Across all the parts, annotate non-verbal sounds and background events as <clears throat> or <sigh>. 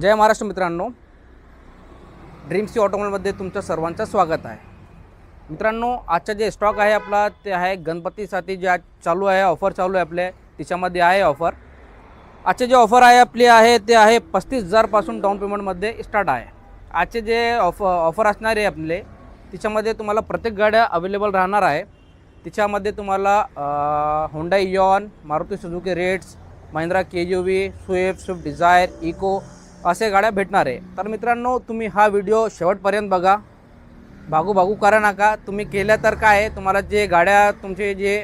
जय महाराष्ट्र मित्रांनो. ड्रीम्स ऑटोमॉलमध्ये तुमचं सर्वांचं स्वागत आहे. मित्रांनो आजचा जे स्टॉक आहे आपला ते आहे गणपतीसाठी जे आज चालू आहे ऑफर चालू आहे आपले तिच्यामध्ये आहे ऑफर आजचे जे ऑफर आहे आपली आहे ते आहे पस्तीस हजारपासून डाऊन पेमेंटमध्ये स्टार्ट आहे. आजचे जे ऑफ ऑफर असणार आहे आपले तिच्यामध्ये तुम्हाला प्रत्येक गाड्या अवेलेबल राहणार आहे. तिच्यामध्ये तुम्हाला Honda Eon Maruti Suzuki Ritz Mahindra K U V Swift Swift Dzire Eeco असे गाड्या भेटणार आहे. तर मित्रांनो तुम्ही हा व्हिडिओ शेवटपर्यंत बघा. भागू भागू करा नका. तुम्ही केल्या तर काय आहे? तुम्हाला जे गाड्या तुमचे जे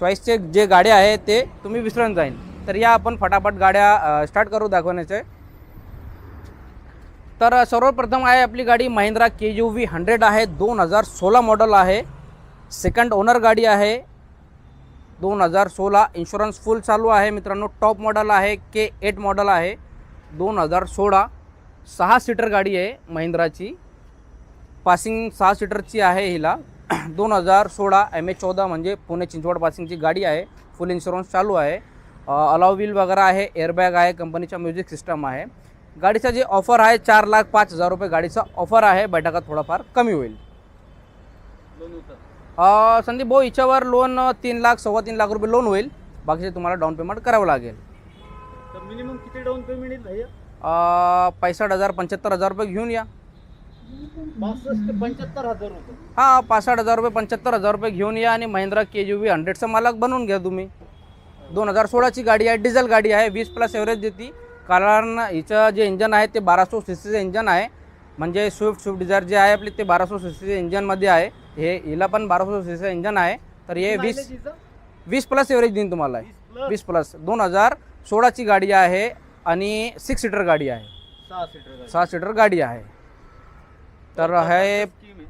चॉईसचे जे गाड्या आहे ते तुम्ही विसरून जाईल तर या आपण फटाफट गाड्या स्टार्ट करू दाखवण्याचे. तर सर्वप्रथम आहे आपली गाडी Mahindra K U V hundred आहे. दोन हजार सोळा मॉडल आहे. सेकंड ओनर गाडी आहे. दोन हजार सोळा इन्शुरन्स फुल चालू आहे. मित्रांनो टॉप मॉडल आहे. के एट मॉडल आहे. दोन हजार सोळा सहा सीटर गाडी आहे महिंद्राची. पासिंग सहा सीटरची आहे हिला. <clears throat> दोन हजार सोळा एम ए चौदा म्हणजे पुणे चिंचवड पासिंगची गाडी आहे. फुल इन्शुरन्स चालू आहे. अलाव व्हील वगैरे आहे एअरबॅग आहे कंपनीचा म्युझिक सिस्टम आहे. गाडीचा जे ऑफर आहे चार लाख पाच हजार रुपये गाडीचा ऑफर आहे. बैठकात थोडाफार कमी होईल. संदीप भाऊ हिच्यावर लोन तीन लाख सव्वा तीन लाख रुपये लोन होईल. बाकीचे तुम्हाला डाऊन पेमेंट करावं लागेल. तर मिनिमम किती डाऊन पेमेंट येईल भैया? अ, पैसष्ट हजार पंच्याहत्तर हजार रुपये घेऊन या. पासष्ट ते पंच्याहत्तर हजार रुपये. हां पासष्ट हजार रुपये पंच्याहत्तर हजार रुपये घेऊन या आणि महिंद्रा के यू व्ही हंड्रेडचा मालक बनवून घ्या तुम्ही. दोन हजार सोळाची गाडी आहे डिझेल गाडी आहे वीस प्लस एव्हरेज देते. कारण हिचं जे इंजन आहे ते बाराशे सी सीचं इंजन आहे. म्हणजे स्विफ्ट स्विफ्ट डिझायर जे आहे आपले ते बाराशे सी सीच्या इंजनमध्ये आहे. हे हिला पण बाराशे सी सीचं इंजन आहे. तर हे वीस? वीस प्लस एव्हरेज देईन तुम्हाला. 20 plus? वीस प्लस दोन हजार सोळाची गाडी आहे आणि सिक्स सीटर गाडी आहे. सहा सीटर गाडी. सहा सीटर गाडी आहे. तर हे.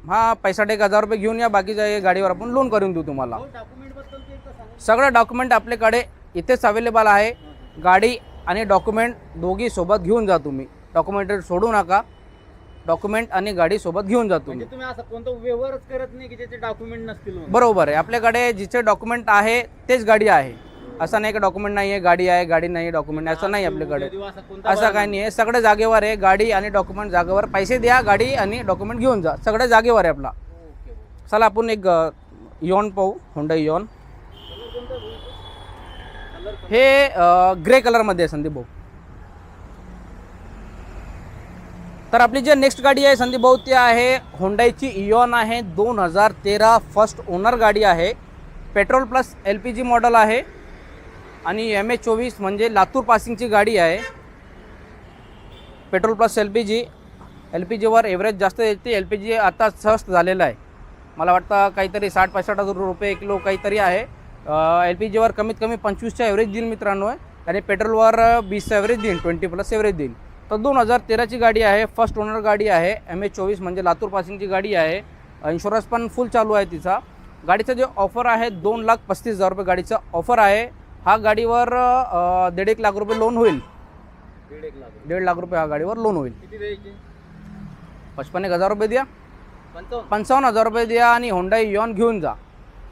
हा पैसा एक हजार रुपये घेऊन या बाकीच्या हे गाडीवर आपण लोन करून देऊ तुम्हाला. सांगा. सगळं डॉक्युमेंट आपल्याकडे इथेच अवेलेबल आहे. गाडी आणि डॉक्युमेंट दोघी सोबत घेऊन जा तुम्ही. डॉक्युमेंट सोडू नका. डॉक्युमेंट आणि गाडी सोबत घेऊन जा तुम्ही. म्हणजे तुम्ही असं कोणता व्यवहारच करत नाही की ज्याचे डॉक्युमेंट नसतील. बरोबर आहे. आपल्याकडे जिचे डॉक्युमेंट आहे तेच गाडी आहे. असं नाही की डॉक्युमेंट नाही आहे गाडी आहे गाडी नाही डॉक्युमेंट असं नाही आपल्याकडे. असा काही नाही आहे सगळं जागेवर आहे गाडी आणि डॉक्युमेंट जागेवर. पैसे द्या गाडी आणि डॉक्युमेंट घेऊन जा. सगळं जागेवर आहे आपला. चला आपण एक इयॉन पाहू होंडा कोणता? हे ग्रे कलरमध्ये आहे संदीप भाऊ. तर आपली जे नेक्स्ट गाडी आहे संदीप भाऊ ती आहे होंडाईची इयॉन आहे. दोन हजार तेरा फर्स्ट ओनर गाडी आहे. Petrol plus L P G model आहे. आणि एम ए चोवीस म्हणजे लातूर पासिंगची गाडी आहे. Petrol plus L P G L P जीवर average जास्त येते. एल पी जी आता स्वस्त झालेलं आहे. मला वाटतं काहीतरी साठ पासष्ट हजार रुपये किलो काहीतरी आहे. एल पी जीवर कमीत कमी पंचवीसच्या ॲव्हरेज देईल मित्रांनो आणि पेट्रोलवर वीसचा ॲव्हरेज देईन ट्वेंटी प्लस ॲव्हरेज देईल तर दोन हजार तेराची गाडी आहे. फर्स्ट ओनर गाडी आहे. एम ए चोवीस म्हणजे लातूर पासिंगची गाडी आहे. इन्शुरन्स पण फुल चालू आहे तिचा. गाडीचं जे ऑफर आहे दोन लाख पस्तीस हजार रुपये गाडीचा ऑफर आहे. हा गाडीवर दीड एक लाख रुपये लोन होईल. दीड एक लाख रुपये. दीड लाख रुपये हा गाडीवर लोन होईल. किती द्यायचे? पचपन एक हजार रुपये द्या. पंचावन्न. हजार रुपये द्या आणि होंडा इयॉन घेऊन जा.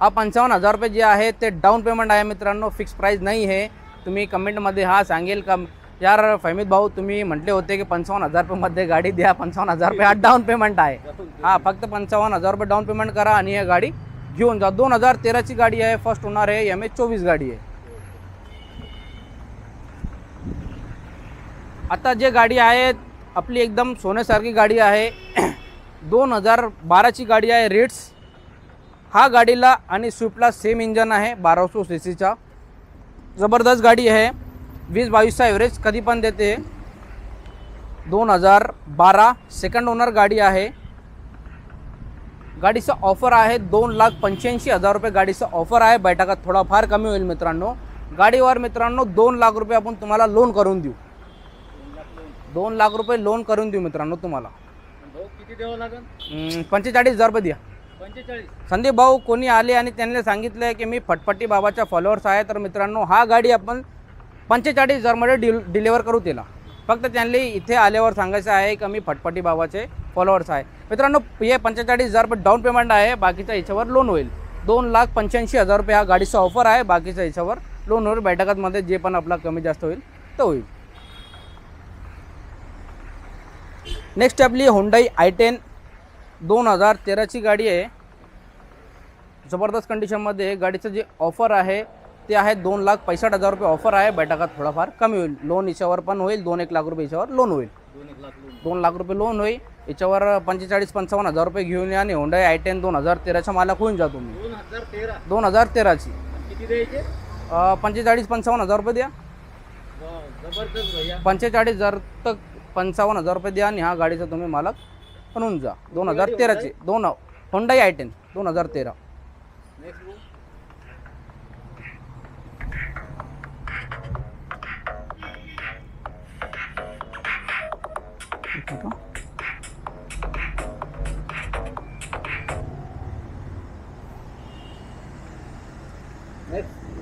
हा पंचावन्न हजार रुपये जे आहे ते डाऊन पेमेंट आहे मित्रांनो फिक्स प्राईस नाही आहे. तुम्ही कमेंटमध्ये हा सांगेल का? यार फैमित भाऊ तुम्ही म्हटले होते की पंचावन्न हजार रुपयेमध्ये गाडी द्या. पंचावन्न हजार रुपये हा डाऊन पेमेंट आहे. हा फक्त पंचावन्न हजार रुपये डाऊन पेमेंट करा आणि ही गाडी घेऊन जा. दोन हजार तेराची गाडी आहे फर्स्ट होणार आहे एम एच चोवीस गाडी आहे. आता जे गाडी आहे आपली एकदम सोन्यासारखी गाडी आहे. <clears throat> दोन हजार बाराची गाडी आहे रेट्स हा गाडीला आणि स्विफ्टला सेम इंजन आहे बाराशे सी सीचा जबरदस्त गाडी आहे. वीस बावीसचा ॲव्हरेज कधी पण देते. दोन हजार बारा सेकंड ओनर गाडी आहे. गाडीचा ऑफर आहे दोन लाख पंच्याऐंशी हजार रुपये. गाडीचा ऑफर आहे. बैठकात थोडाफार कमी होईल मित्रांनो. गाडीवर मित्रांनो दोन लाख रुपये आपण तुम्हाला लोन करून देऊ. दोन लाख रुपये लोन करून देऊ मित्रांनो तुम्हाला. भाऊ किती द्यावं लागेल? हम्म, पंचेचाळीस हजार रुपये द्या. पंचेचाळीस. संदीप भाऊ कोणी आले आणि त्यांनी सांगितलं की मी फटफटी बाबाच्या फॉलोअर्स आहे तर मित्रांनो हा गाडी आपण पंचेचाळीस हजारमध्ये डिल डिलिव्हर करू तिला फक्त त्यांनी इथे आल्यावर सांगायचं आहे की मी फटफटी बाबाचे फॉलोअर्स आहे. मित्रांनो हे पंचेचाळीस हजार रुपये डाऊन पेमेंट आहे बाकीच्या याच्यावर लोन होईल. दोन लाख पंच्याऐंशी हजार रुपये हा गाडीचा ऑफर आहे बाकीच्या याच्यावर लोन होईल. बैठकांमध्ये जे पण आपला कमी जास्त होईल तो होईल. नेक्स्ट आपली होंडाई आय टेन दोन हजार तेराची गाडी आहे. जबरदस्त कंडिशनमध्ये. गाडीचं जे ऑफर आहे ते आहे दोन लाख पैसष्ट हजार रुपये ऑफर आहे. बैठकात थोडाफार कमी होईल. लोन याच्यावर पण होईल. दोन एक लाख रुपये याच्यावर लोन होईल. दोन लाख रुपये लोन होईल. याच्यावर पंचेचाळीस पंचावन्न हजार रुपये घेऊन या आणि होंडाई आय टेन दोन हजार तेराच्या मालक होऊन जा तुम्ही. दोन हजार तेरा. दोन हजार तेराची. पंचेचाळीस पंचावन्न हजार रुपये द्या. पंचेचाळीस हजार तर पंचावन्न हजार रुपये द्या आणि हा गाडीचा तुम्ही मालक बनवून जा. दोन हजार तेराचे. दोन होंडाई आय टेन दोन हजार तेरा. नेक्स्ट जी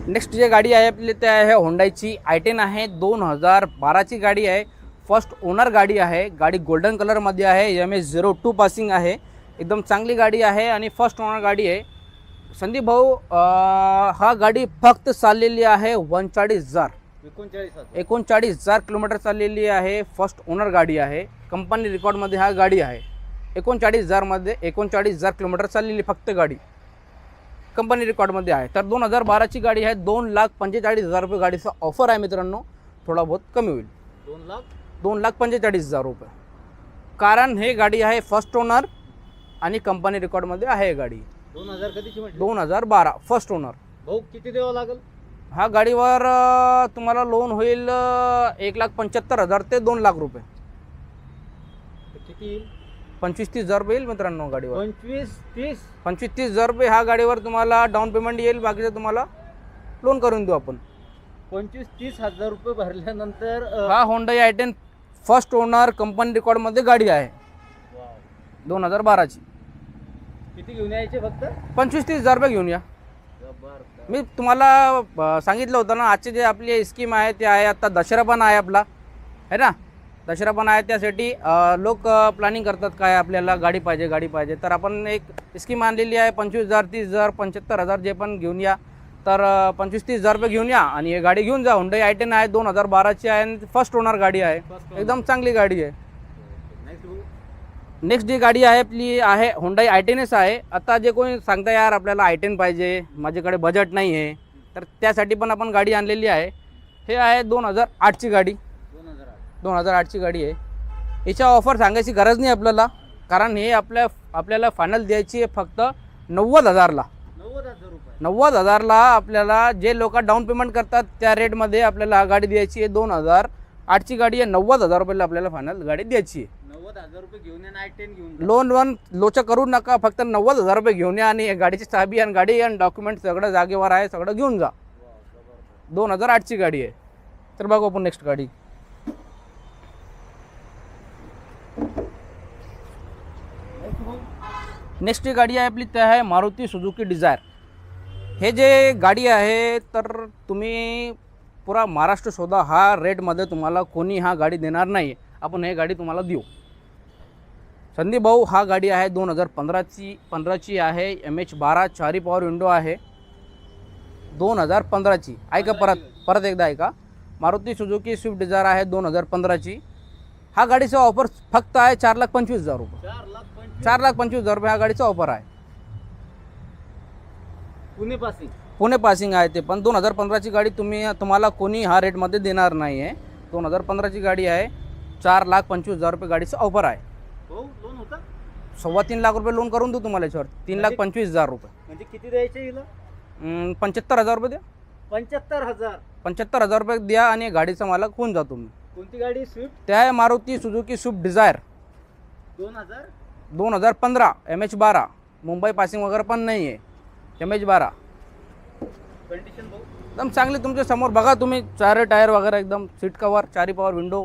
नेक्स्ट जे गाडी आहे आपली ते आहे होंडाईची आय टेन आहे. दोन हजार बाराची गाडी आहे. फर्स्ट ओनर गाडी आहे गाडी गोल्डन कलरमध्ये आहे M S zero two passing आहे एकदम चांगली गाडी आहे आणि फर्स्ट ओनर गाडी आहे. संदीप भाऊ हा गाडी फक्त चाललेली आहे वनचाळीस हजार. एकोणचाळीस एकोणचाळीस हजार किलोमीटर चाललेली आहे फर्स्ट ओनर गाडी आहे कंपनी रेकॉर्डमध्ये हा गाडी आहे. एकोणचाळीस हजारमध्ये एकोणचाळीस हजार किलोमीटर चाललेली फक्त गाडी. कंपनी रेकॉर्डमध्ये आहे. तर दोन हजार बाराची गाडी आहे दोन लाख पंचेचाळीस हजार रुपये गाडीचा ऑफर आहे मित्रांनो. थोडा बहुत कमी होईल. दोन लाख दोन लाख पंचेचाळीस हजार रुपये. कारण हे गाडी आहे फर्स्ट ओनर आणि कंपनी रेकॉर्डमध्ये आहे ही गाडी. दोन हजार कधीची म्हटली? दोन हजार बारा फर्स्ट ओनर भाऊ किती द्यावं लागेल? हा गाडीवर अं, तुम्हाला लोन होईल अं, एक लाख पंच्याहत्तर हजार ते दोन लाख रुपये. तर किती येईल? पंचवीस तीस हजार रुपये येईल मित्रांनो गाडीवर. पंचवीस तीस? पंचवीस तीस हजार रुपये ह्या गाडीवर तुम्हाला डाऊन पेमेंट येईल बाकीचं तुम्हाला लोन करून देऊ आपण. पंचवीस तीस हजार रुपये भरल्यानंतर अ, हा Honda I ten first owner company रेकॉर्डमध्ये गाडी आहे. दोन हजार बाराची. किती घेऊन यायचे फक्त? पंचवीस तीस हजार रुपये घेऊन या. मी तुम्हाला सांगितलं होतं ना आजचे जे आपली स्कीम आहे ते आहे आता दसरा पण आहे आपला. है ना? दसरा पण आहे त्यासाठी लोक प्लॅनिंग करतात काय आपल्याला गाडी पाहिजे गाडी पाहिजे. तर आपण एक स्कीम आणलेली आहे पंचवीस हजार तीस हजार पंच्याहत्तर हजार जे पण घेऊन या. तर पंचवीस तीस हजार रुपये घेऊन या आणि हे गाडी घेऊन जा. हुंडई आय टेन आहे दोन हजार बाराची आहे आणि फर्स्ट ओनर गाडी आहे. एकदम चांगली गाडी आहे. नेक्स्ट जी गाडी आहे आपली आहे होंडाई आय टेनच आहे. आता जे कोणी सांगता यार आपल्याला आय टेन पाहिजे माझ्याकडे बजेट नाही आहे. तर त्यासाठी पण आपण गाडी आणलेली आहे. हे आहे दोन हजार आठची गाडी. दोन हजार आठ. दोन हजार आठची गाडी आहे. याच्या ऑफर सांगायची गरज नाही आपल्याला. कारण हे आपल्या आपल्याला फायनल द्यायची आहे फक्त नव्वद हजारला. नव्वद हजारला आपल्याला जे लोक डाऊन पेमेंट करतात त्या रेटमध्ये आपल्याला गाडी द्यायची आहे दोन हजार. आठची गाडी आहे नव्वद हजार रुपयाला आपल्याला फायनल गाडी द्यायची आहे. नव्वद हजार रुपये घेऊन या टेन घेऊन जा. लोन वन लोचा करू नका फक्त नव्वद हजार रुपये घेऊन या आणि गाडीची चाबी आणि गाडी आणि डॉक्युमेंट सगळं जागेवर आहे सगळं घेऊन जा. दोन हजार आठची गाडी आहे. तर बघू आपण नेक्स्ट गाडी Next भाऊ. नेक्स्ट जी गाडी आहे आपली ते आहे मारुती सुझुकी डिझायर. हे जे गाडी आहे तर तुम्ही पुरा महाराष्ट्र शोधा हा रेटमध्ये तुम्हाला कोणी हा गाडी देणार नाही. आपण हे गाडी तुम्हाला देऊ. संदीप भाऊ हा गाडी आहे दोन हजार पंधराची पंधराची आहे एम एच बारा चारी पॉवर विंडो आहे. दोन हजार पंधराची. ऐका परत परत एकदा ऐका. मारुती सुझुकी स्विफ्ट डिझायर आहे दोन हजार पंधराची. हा गाडीचा ऑफर फक्त आहे चार लाख पंचवीस हजार रुपये. चार लाख पंचवीस हजार रुपये हा गाडीचा ऑफर आहे. पुणे पासिंग? पुणे पासिंग आहे ते पण दोन हजार पंधराची गाडी तुम्ही तुम्हाला कोणी हा रेटमध्ये देणार नाही आहे दोन हजार पंधराची गाडी आहे चार लाख पंचवीस हजार रुपये गाडीचा ऑफर आहे. लोन होता? सव्वा तीन लाख रुपये लोन करून देऊ तुम्हाला याच्यावर. तीन लाख पंचवीस हजार रुपये. म्हणजे किती द्यायचे हिला? अं, पंच्याहत्तर हजार रुपये द्या. पंच्याहत्तर हजार. पंच्याहत्तर हजार रुपये द्या आणि गाडीचा मालक होऊन जा तुम्ही. कोणती गाडी? स्विफ्ट? ते आहे मारुती सुझुकी स्विफ्ट डिझायर. दोन हजार? दोन हजार पंधरा एम एच बारा. मुंबई पासिंग वगैरे पण नाही आहे एम एच बारा एकदम चांगली तुमच्यासमोर बघा तुम्ही. चार टायर वगैरे एकदम सीट कवर चारी पॉवर विंडो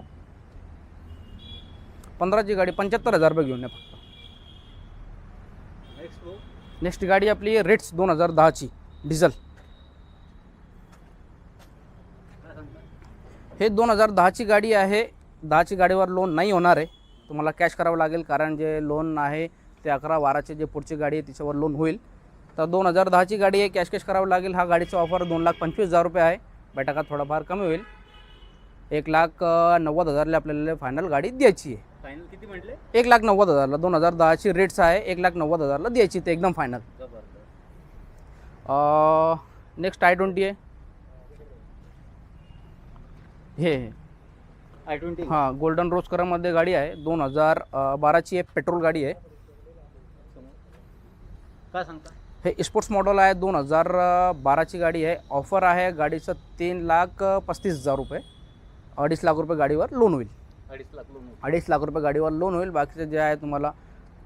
पंधराची गाडी पंच्याहत्तर हजार रुपये घेऊन या फक्त. नेक्स्ट गाडी आपली रेट्स दोन हजार दहाची डिझल हे दोन हजार दहाची गाडी आहे. दहाची गाडीवर लोन नाही होणार आहे. तुम्हाला कॅश करावं लागेल कारण जे लोन आहे ते अकरा बाराचे जे पुढची गाडी आहे तिच्यावर लोन होईल. तर दोन हजार दहाची गाडी आहे कॅश कॅश करावं लागेल. हा गाडीचा ऑफर दोन लाख पंचवीस हजार रुपये आहे. बैठकात थोडाफार कमी होईल. एक लाख नव्वद हजारला आपल्याला फायनल गाडी द्यायची आहे. फायनल किती म्हटले? एक लाख नव्वद हजारला दोन हजार दहाची रेट्स आहे एक लाख नव्वद हजारला द्यायची ते एकदम फायनल नेक्स्ट आय ट्वेंटी आहे. हे. I twenty? हां गोल्डन रोज कलरमध्ये गाडी आहे. दोन हजार बाराची एक पेट्रोल गाडी आहे. काय सांगता? हे स्पोर्ट्स मॉडेल आहे. दोन हजार बाराची गाडी आहे. ऑफर आहे गाडीचं तीन लाख पस्तीस हजार रुपये. अडीच लाख रुपये गाडीवर लोन होईल. अडीच लाख लोन अडीच लाख रुपये गाडीवर लोन होईल. बाकीचे जे आहे तुम्हाला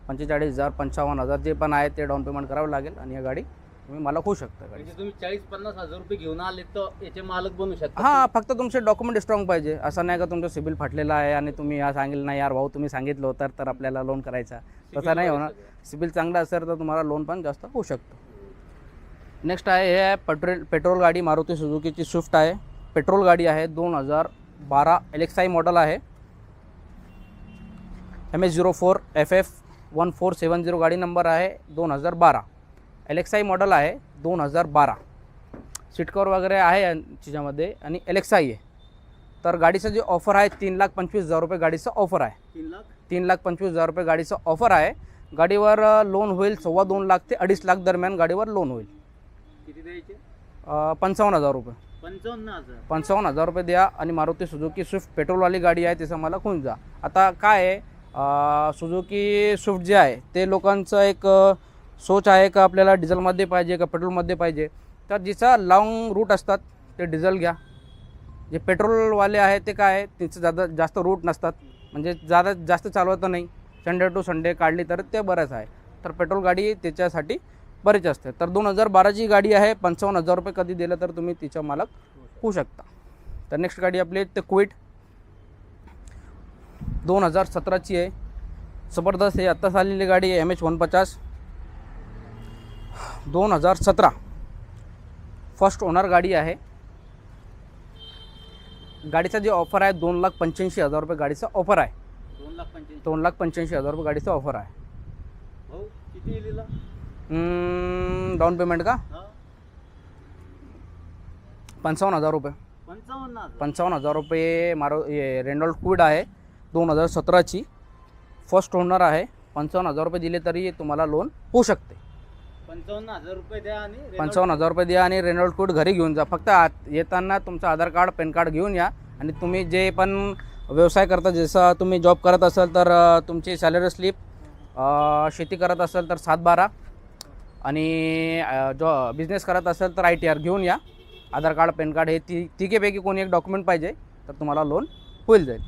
पंचेचाळीस हजार पंचावन्न हजार जे पण आहे ते डाऊन पेमेंट करावं लागेल आणि या गाडी तुम्ही मला होऊ शकता गाडी. म्हणजे तुम्ही चाळीस पन्नास हजार रुपये घेऊन आले तर याचे मालक बनू शकता हां फक्त तुमचे डॉक्युमेंट स्ट्रॉंग पाहिजे. असं नाही का तुमचं सिबिल फाटलेलं आहे आणि तुम्ही या सांगितलं नाही यार भाऊ तुम्ही सांगितलं होतं तर आपल्याला लोन करायचा तसं नाही होणार. सिबिल चांगला असेल तर तुम्हाला लोन पण जास्त होऊ शकतं. नेक्स्ट आहे हे आहे पेट्रोल पेट्रोल गाडी मारुती सुझुकीची स्विफ्ट आहे. पेट्रोल गाडी आहे दोन हजार बारा एल एक्स आय मॉडल आहे. M H zero four F F one four seven zero गाडी नंबर आहे दोन हजार बारा. एल एक्स आय मॉडल आहे दोन हजार बारा. सीट कवर वगैरे आहे या त्याच्यामध्ये आणि एल एक्स आय आहे. तर गाडीचं जे ऑफर आहे तीन लाख पंचवीस हजार रुपये गाडीचं ऑफर आहे. तीन लाख? तीन लाख पंचवीस हजार रुपये गाडीचं ऑफर आहे. गाडीवर लोन होईल सव्वा दोन लाख ते अडीच लाख दरम्यान गाडीवर लोन होईल. किती द्यायचे? पंचावन्न हजार रुपये. पंचावन्न हजार. पंचावन्न हजार रुपये द्या आणि मारुती सुझुकी स्विफ्ट पेट्रोलवाली गाडी आहे त्याचं मला खून जा. आता काय आहे अ, सुझुकी स्विफ्ट जे आहे ते लोकांचं एक सोच आहे का आपल्याला डिझेलमध्ये पाहिजे का पेट्रोलमध्ये पाहिजे? तर जिचा लाँग रूट असतात ते डिझेल घ्या. जे पेट्रोलवाले आहे ते काय आहे तिचं जादा जास्त रूट नसतात. म्हणजे जादा जास्त चालवत नाही. संडे टू संडे काढली तर ते बरंच आहे. तर पेट्रोल गाडी त्याच्यासाठी बरीच असते. तर दोन हजार बाराची गाडी आहे पंचावन्न हजार रुपये कधी दिलं तर तुम्ही तिच्या मालक होऊ शकता. तर नेक्स्ट गाडी आपली ते क्विट दोन हजार सतराची आहे. जबरदस्त आहे आत्ताच आलेली गाडी आहे एम एच वन पचास. दोन हजार सतरा. फर्स्ट ओनर गाडी आहे. गाडीचा जे ऑफर आहे दोन लाख पंच्याऐंशी हजार रुपये गाडीचा ऑफर आहे. दोन लाख पंच्याऐंशी. दोन लाख पंच्याऐंशी हजार रुपये गाडीचा ऑफर आहे. भाऊ किती लिहिला डाऊन पेमेंट का? पंचावन्न हजार रुपये. पंचावन्न हजार? पंचावन्न हजार रुपये मारो रेनॉल्ड क्विड आहे दोन हजार सतराची. फर्स्ट ओनर आहे पंचावन्न हजार रुपये दिले तरी तुम्हाला लोन होऊ शकते. पंचावन्न हजार रुपये द्या आणि रेनॉल्ड- पंचावन्न हजार रुपये द्या आणि रेनॉल्ड क्विड घरी घेऊन जा. फक्त आत येताना तुमचं आधार कार्ड पॅन कार्ड घेऊन या आणि तुम्ही जे पण व्यवसाय करता जसं तुम्ही जॉब करत असाल तर अ, तुमची सॅलरी स्लिप शेती करत असाल तर सात बारा आणि अ, जॉ बिझनेस करत असाल तर आय टी आर घेऊन या. आधार कार्ड पॅन कार्ड हे ती तिघेपैकी कोणी एक डॉक्युमेंट पाहिजे तर तुम्हाला लोन होईल जाईल.